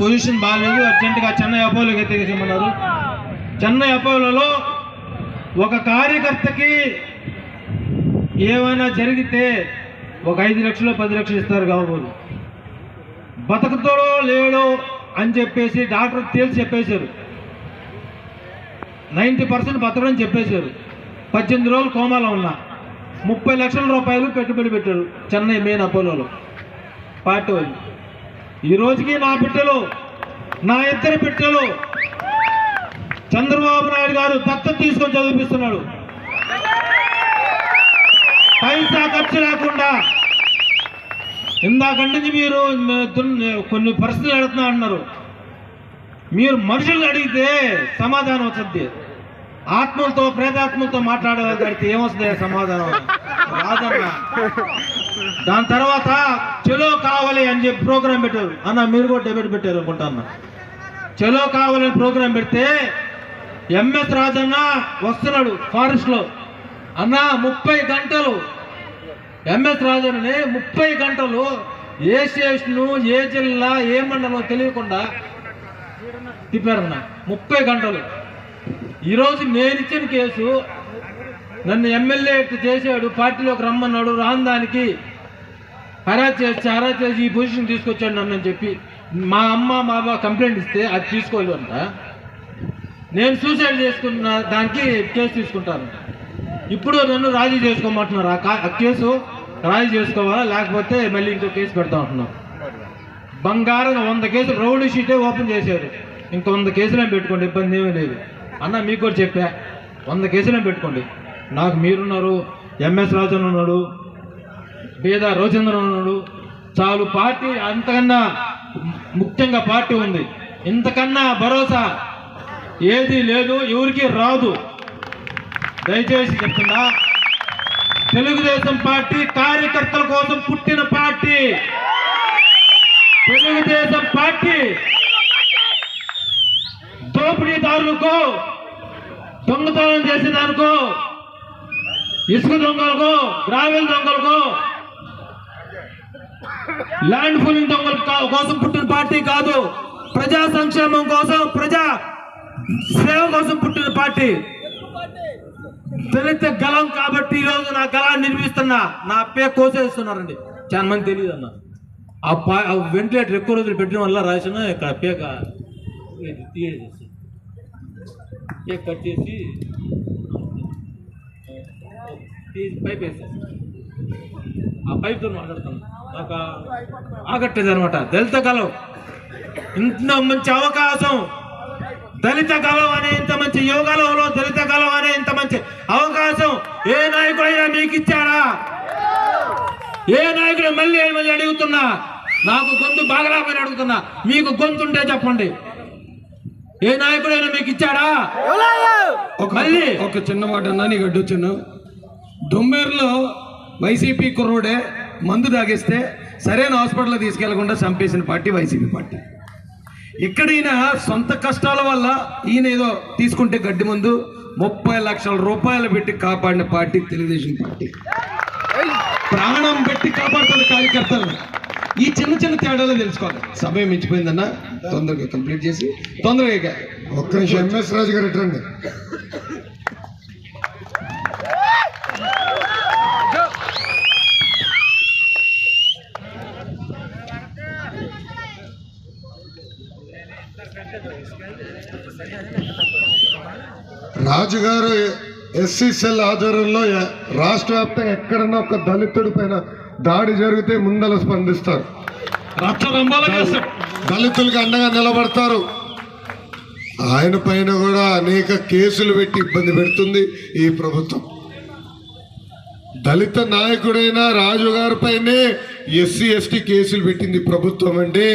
Position బాగాలేదు. అర్జెంటుగా చెన్నై అపోలోకి ఎత్తేసేయమన్నారు చెన్నై అపోలోలో ఒక కార్యకర్తకి ఏమైనా జరిగితే ఒక ఐదు లక్షలు పది లక్షలు ఇస్తారు కాబోలు బతకతోడో లేడో అని చెప్పేసి డాక్టర్ తేల్చి చెప్పేశారు. నైంటీ పర్సెంట్ బతకడని చెప్పేశారు. పద్దెనిమిది రోజులు కోమాలో ఉన్నా. ముప్పై లక్షల రూపాయలు పెట్టుబడి పెట్టారు చెన్నై మెయిన్ అపోలోలో. పార్టీ వాళ్ళు. ఈ రోజుకి నా బిడ్డలు నా ఇద్దరు బిడ్డలు చంద్రబాబు నాయుడు గారు దత్తత తీసుకొని చదివిపిస్తున్నాడు. పైసా ఖర్చు లేకుండా ఇందాక నుంచి మీరు కొన్ని ప్రశ్నలు అడుగుతున్నా అన్నారు. మీరు మనుషులు అడిగితే సమాధానం వస్తుంది. ఆత్మలతో ప్రేతాత్మలతో మాట్లాడే ఏమొస్తుంది సమాధానం? రాజన్న. దాని తర్వాత చెలో కావాలి అని చెప్పి ప్రోగ్రాం పెట్టారు. అన్న మీరు కూడా డెబెట్ పెట్టారు అనుకుంటా అన్న. చెలో కావాలని ప్రోగ్రాం పెడితే ఎంఎస్ రాజన్న వస్తున్నాడు ఫారెస్ట్లో. అన్న ముప్పై గంటలు. ఎంఎస్ రాజన్నని ముప్పై గంటలు ఏ స్టేషను ఏ జిల్లా ఏ మండలం తెలియకుండా తిప్పారన్న. ముప్పై గంటలు. ఈరోజు నేను ఇచ్చిన కేసు నన్ను ఎమ్మెల్యే ఇట్లా చేశాడు పార్టీలోకి రమ్మన్నాడు రాని దానికి హరాజ్ చేసి హరాజ్ చేసి ఈ పొజిషన్ తీసుకొచ్చాడు నన్ను అని చెప్పి మా అమ్మ మా బాబా కంప్లైంట్ ఇస్తే అది తీసుకోలేదు అంట. నేను సూసైడ్ చేసుకున్న దానికి కేసు తీసుకుంటాను. ఇప్పుడు నన్ను రాజీ చేసుకోమంటున్నారు? ఆ కా- ఆ కేసు రాజీ చేసుకోవాలా? లేకపోతే మళ్ళీ ఇంకో కేసు పెడతా ఉంటున్నాం బంగారం వంద కేసులు రౌడీ షీటే ఓపెన్ చేశారు. ఇంకా వంద కేసులు పెట్టుకోండి ఇబ్బంది ఏమీ లేదు. అన్న మీకు కూడా చెప్పా. వంద కేసులు పెట్టుకోండి. నాకు మీరున్నారు ఎంఎస్ రాజన్ ఉన్నాడు బేద రోచంద్రన్ ఉన్నాడు. చాలు పార్టీ అంతకన్నా ముఖ్యంగా పార్టీ ఉంది. ఇంతకన్నా భరోసా ఏది లేదు ఎవరికి రాదు. దయచేసి చెప్తున్నా తెలుగుదేశం పార్టీ కార్యకర్తల కోసం పుట్టిన పార్టీ. తెలుగుదేశం పార్టీ దోపిడీదారులకు దొంగతనం చేసేదానికో ఇసుక దొంగలకు గ్రావెల్ దొంగలకు ల్యాండ్ ఫులింగ్ దొంగల కా- కోసం పుట్టిన పార్టీ కాదు. ప్రజా సంక్షేమం కోసం ప్రజా సేవ కోసం పుట్టిన పార్టీ. తెలిస్తే గలం కాబట్టి ఈ రోజు నా గలాన్ని నిర్మిస్తున్నా నా పే కోసేస్తున్నారండి. చాలా మంది తెలియదు అన్న ఆ పా వెంటిలేటర్ ఎక్కువ రోజులు పెట్టడం వల్ల రాసిన ఇక్కడ పేక ఇది తీసేసి కట్ చేసి పైప్ వేసేసి ఆ పైప్తో మాట్లాడుతాను. నాకు ఆగట్టేది అనమాట దళిత గలం ఇంత మంచి అవకాశం. దళిత గలం అనే ఇంత మంచి యోగాలలో దళిత గలం అనే ఇంత మంచి అవకాశం ఏ నాయకుడైనా మీకు ఇచ్చాడా ఏ నాయకుడు మళ్ళీ మళ్ళీ అడుగుతున్నా? నాకు గొంతు బాగలేకపోయిన అడుగుతున్నా. మీకు గొంతు ఉంటే చెప్పండి. ఏ నాయకుడైనా మీకు ఇచ్చాడా? ఒక మళ్ళీ? ఒక చిన్న మాట అన్నా నీకు అడ్డొచ్చాను. దొమ్మేరులో వైసీపీ కుర్రోడే మందు తాగేస్తే సరైన హాస్పిటల్ తీసుకెళ్ళకుండా చంపేసిన పార్టీ వైసీపీ పార్టీ. ఎక్కడైనా సొంత కష్టాల వల్ల ఈయన ఏదో తీసుకుంటే గడ్డి మందు ముప్పై లక్షల రూపాయలు పెట్టి కాపాడిన పార్టీ తెలుగుదేశం పార్టీ. ప్రాణం పెట్టి కాపాడుతున్న కార్యకర్తలను ఈ చిన్న చిన్న తేడాలు తెలుసుకోవాలి. సమయం మించిపోయిందన్న తొందరగా కంప్లీట్ చేసి తొందరగా ఒక్క నిమిషం ఎంఎస్ రాజు గారు ఎట్రండి రాజుగారు ఎస్సీ సెల్ ఆధ్వర్యంలో రాష్ట్ర వ్యాప్తంగా ఎక్కడన్నా ఒక దళితుడి పైన దాడి జరిగితే ముందల స్పందిస్తారు. దళితులకు అండగా నిలబడతారు. ఆయన పైన కూడా అనేక కేసులు పెట్టి ఇబ్బంది పెడుతుంది ఈ ప్రభుత్వం. దళిత నాయకుడైన రాజు గారి పైనే ఎస్సీ ఎస్టీ కేసులు పెట్టింది ప్రభుత్వం అంటే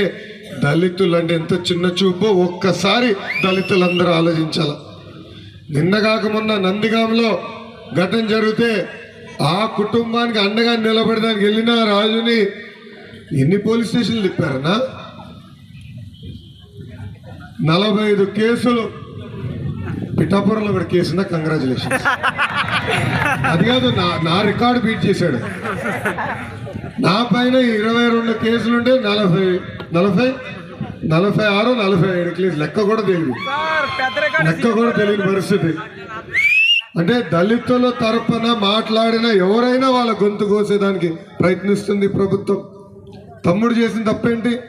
దళితులు అంటే ఎంత చిన్న చూపో. ఒక్కసారి దళితులందరూ ఆలోచించాల? నిన్నగాక మొన్న నందిగాంలో ఘటన జరిగితే ఆ కుటుంబానికి అండగా నిలబడడానికి వెళ్ళిన రాజుని ఎన్ని పోలీస్ స్టేషన్లు తిప్పారన్నా? నలభై ఐదు కేసులు పిఠాపురంలో కూడా కేసు కంగ్రాచులేషన్ అది కాదు నా నా రికార్డు బీట్ చేశాడు. నా పైన ఇరవై రెండు కేసులుంటే నలభై నలభై నలభై ఆరు నలభై ఏడు క్లీజ్ లెక్క కూడా తెలియదు. లెక్క కూడా తెలియని పరిస్థితి. అంటే దళితుల తరపున మాట్లాడిన ఎవరైనా వాళ్ళ గొంతు కోసేదానికి ప్రయత్నిస్తుంది ప్రభుత్వం. తమ్ముడు చేసిన తప్పేంటి?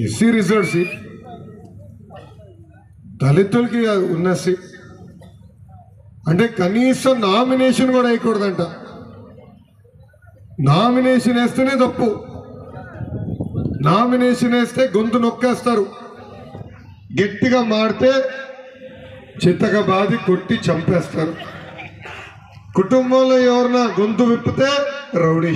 ఎస్సీ రిజర్వ్ సీట్ దళితులకి ఉన్న సీట్ అంటే కనీసం నామినేషన్ కూడా వేయకూడదంట. నామినేషన్ వేస్తేనే తప్పు. నామినేషన్ వేస్తే గొంతు నొక్కేస్తారు. గట్టిగా మాడితే చిత్తగా బాది కొట్టి చంపేస్తారు. కుటుంబంలో ఎవరన్నా గొంతు విప్పితే రౌడీ